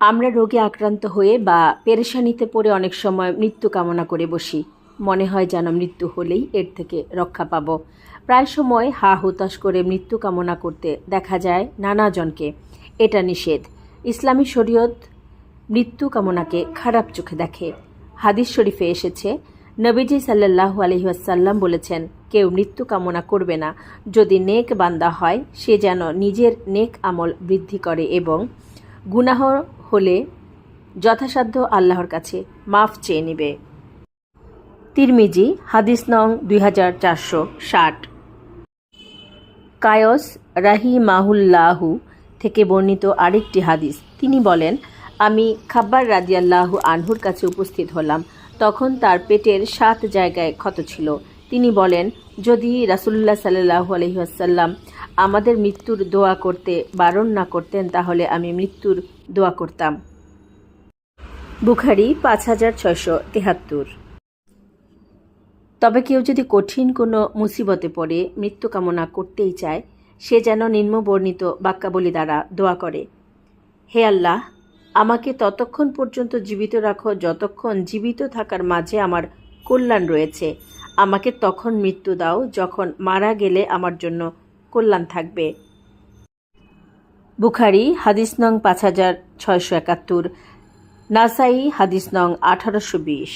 আমরা রোগে আক্রান্ত হয়ে বা পেরেশানিতে পড়ে অনেক সময় মৃত্যু কামনা করে বসি। মনে হয় যেন মৃত্যু হলেই এর থেকে রক্ষা পাব। প্রায় সময় হা হুতাশ করে মৃত্যু কামনা করতে দেখা যায় নানাজনকে। এটা নিষেধ। ইসলামী শরীয়ত মৃত্যু কামনাকে খারাপ চোখে দেখে। হাদিস শরীফে এসেছে, নবীজি সাল্লাল্লাহু আলহিহাসাল্লাম বলেছেন, কেউ মৃত্যু কামনা করবে না। যদি নেক বান্দা হয়, সে যেন নিজের নেক আমল বৃদ্ধি করে এবং গুনাহ হলে যথাসাধ্য আল্লাহর কাছে মাফ চেয়ে নেবে। তিরমিজি, হাদিস নং দুই হাজার চারশো ষাট। কায়স রাহিমাহুল্লাহু থেকে বর্ণিত আরেকটি হাদিস। তিনি বলেন, আমি খাব্বার রাজিয়াল্লাহু আনহুর কাছে উপস্থিত হলাম। তখন তার পেটের সাত জায়গায় ক্ষত ছিল। তিনি বলেন, যদি রাসুল্লাহ সাল্লাহু আলহিহাসাল্লাম আমাদের মৃত্যুর দোয়া করতে বারণ না করতেন, তাহলে আমি মৃত্যুর দোয়া করতাম। বুখারি পাঁচ হাজার ছয়শো তেহাত্তর। তবে কেউ যদি কঠিন কোনো মুসিবতে পড়ে, মৃত্যু কামনা করতেই চায়, সে যেন নিম্নবর্ণিত বাক্যাবলী দ্বারা দোয়া করে। হে আল্লাহ, আমাকে ততক্ষণ পর্যন্ত জীবিত রাখো, যতক্ষণ জীবিত থাকার মাঝে আমার কল্যাণ রয়েছে। আমাকে তখন মৃত্যু দাও যখন মারা গেলে আমার জন্য কল্যাণ থাকবে। বুখারি, হাদিস নং পাঁচ হাজার ছয়শো একাত্তর। নাসাই, হাদিস নং আঠারোশো বিশ।